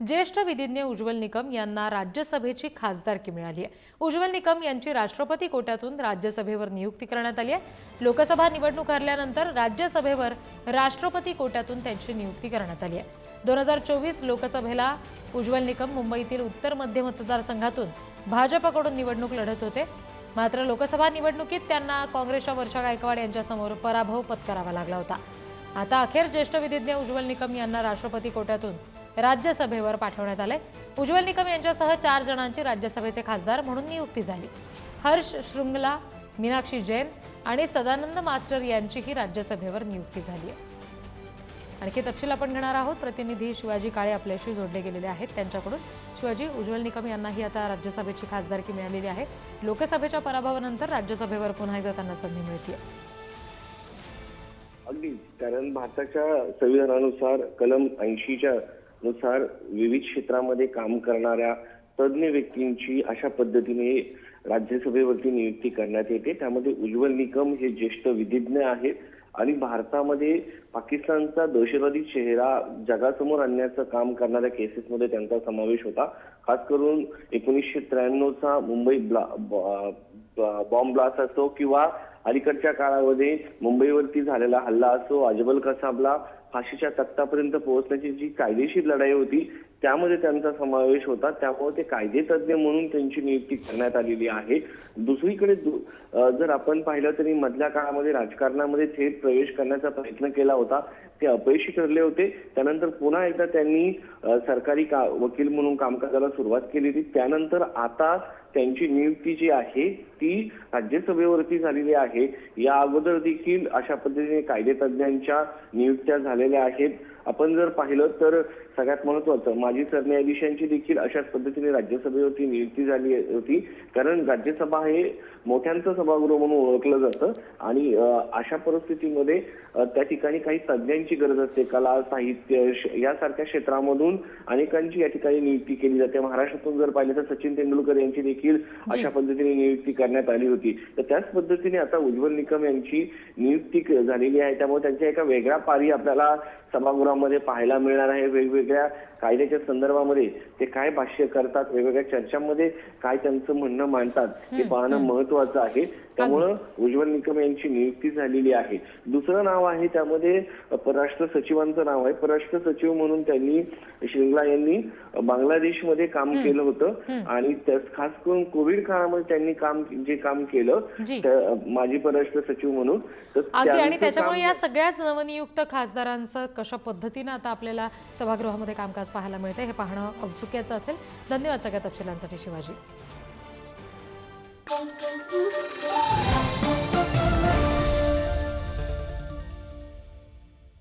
ज्येष्ठ विधिज्ञ उज्ज्वल निकम यांना राज्यसभेची खासदारकी मिळाली आहे. उज्ज्वल निकम यांची राष्ट्रपती कोट्यातून राज्यसभेवर नियुक्ती करण्यात आली आहे. लोकसभा निवडणूक हरल्यानंतर राज्यसभेवर राष्ट्रपती कोट्यातून त्यांची नियुक्ती करण्यात आली आहे. दोन हजार चोवीस लोकसभेला उज्ज्वल निकम मुंबईतील उत्तर मध्य मतदारसंघातून भाजपकडून निवडणूक लढत होते. मात्र लोकसभा निवडणुकीत त्यांना काँग्रेसच्या वर्षा गायकवाड यांच्यासमोर पराभव पत्करावा लागला होता. आता अखेर ज्येष्ठ विधिज्ञ उज्ज्वल निकम यांना राष्ट्रपती कोट्यातून राज्यसभेवर पाठवण्यात आले उज्ज्वल निकम यांच्यासह चार जणांची राज्यसभेचे खासदार म्हणून नियुक्ती झाली. हर्ष शृंगला मीनाक्षी जैन आणि सदानंद मास्टर यांचीही राज्यसभेवर नियुक्ती झाली आहे. आणखी तपशील आपण घेणार आहोत. प्रतिनिधी शिवाजी काळे आपल्याशी जोडले गेलेले आहेत. त्यांच्याकडून शिवाजी उज्ज्वल निकम यांनाही आता राज्यसभेची खासदारकी मिळालेली आहे. लोकसभेच्या पराभवानंतर राज्यसभेवर पुन्हा एकदा त्यांना संधी मिळते अगदी. कारण भारताच्या संविधानानुसार कलम ऐंशीच्या नुसार विविध क्षेत्रामध्ये काम करणाऱ्या तज्ज्ञ व्यक्तींची अशा पद्धतीने राज्यसभेवरती नियुक्ती करण्यात येते. त्यामध्ये उज्ज्वल निकम हे ज्येष्ठ विधिज्ञ आहेत आणि भारतामध्ये पाकिस्तानचा दहशतवादी चेहरा जगासमोर आणण्याचं काम करणाऱ्या केसेसमध्ये त्यांचा समावेश होता. खास करून एकोणीसशे त्र्याण्णवचा मुंबई ब्ला ब- बॉम्ब ब्लास्ट असो किंवा अलीकडच्या काळामध्ये मुंबईवरती झालेला हल्ला असो अजबल कसाबला फाशीच्या तख्तापर्यंत पोहोचण्याची जी कायदेशीर लढाई होती त्यामध्ये त्यांचा समावेश होता. त्यामुळे ते कायदेतज्ञ म्हणून त्यांची नियुक्ती करण्यात आलेली आहे. दुसरीकडे दु- जर आपण पाहिलं तरी मधल्या काळामध्ये राजकारणामध्ये थेट प्रवेश करण्याचा प्रयत्न केला होता. ते अपयशी ठरले होते. त्यानंतर पुन्हा एकदा त्यांनी सरकारी का वकील म्हणून कामकाजाला सुरुवात केली होती. त्यानंतर आता त्यांची नियुक्ती जी आहे ती राज्यसभेवरती झालेली आहे. या अगोदर देखील अशा पद्धतीने कायदेतज्ञांच्या नियुक्त्या झालेल्या आहेत. आपण जर पाहिलं तर सगळ्यात महत्वाचं माजी सरन्यायाधीशांची देखील अशाच पद्धतीने राज्यसभेवरती नियुक्ती झाली होती. कारण राज्यसभा हे मोठ्यांचं सभागृह म्हणून ओळखलं जातं. आणि अशा परिस्थितीमध्ये त्या ठिकाणी काही तज्ज्ञांची गरज असते. कला साहित्य यासारख्या क्षेत्रामधून अनेकांची या ठिकाणी नियुक्ती केली जाते. महाराष्ट्रातून जर पाहिलं तर सचिन तेंडुलकर यांची देखील अशा पद्धतीने नियुक्ती करण्यात आली होती. तर त्याच पद्धतीने आता उज्ज्वल निकम यांची नियुक्ती झालेली आहे. त्यामुळे त्यांच्या एका वेगळ्या पारी आपल्याला सभागृहामध्ये पाहायला मिळणार आहे. वेगवेगळ्या कायद्याच्या संदर्भामध्ये ते काय भाष्य करतात वेगवेगळ्या चर्चांमध्ये काय त्यांचं म्हणणं मांडतात हे पाहणं महत्वाचं आहे. त्यामुळं उज्ज्वल निकम यांची नियुक्ती झालेली आहे. दुसरं नाव आहे त्यामध्ये परराष्ट्र सचिवांचं नाव आहे. परराष्ट्र सचिव म्हणून त्यांनी श्रींगला यांनी बांगलादेशमध्ये काम केलं होतं. आणि खास करून कोविड काळामध्ये त्यांनी काम जे काम केलं माजी परराष्ट्र सचिव म्हणून अगदी आणि त्यांचं त्याच्यामुळे या सगळ्याच नवनियुक्त खासदारांचं कशा पद्धतीनं आता आपल्याला सभागृहामध्ये कामकाज पाहायला मिळतं हे पाहणं औत्सुक्याचं असेल. धन्यवाद सगळ्या तपशिलांसाठी शिवाजी.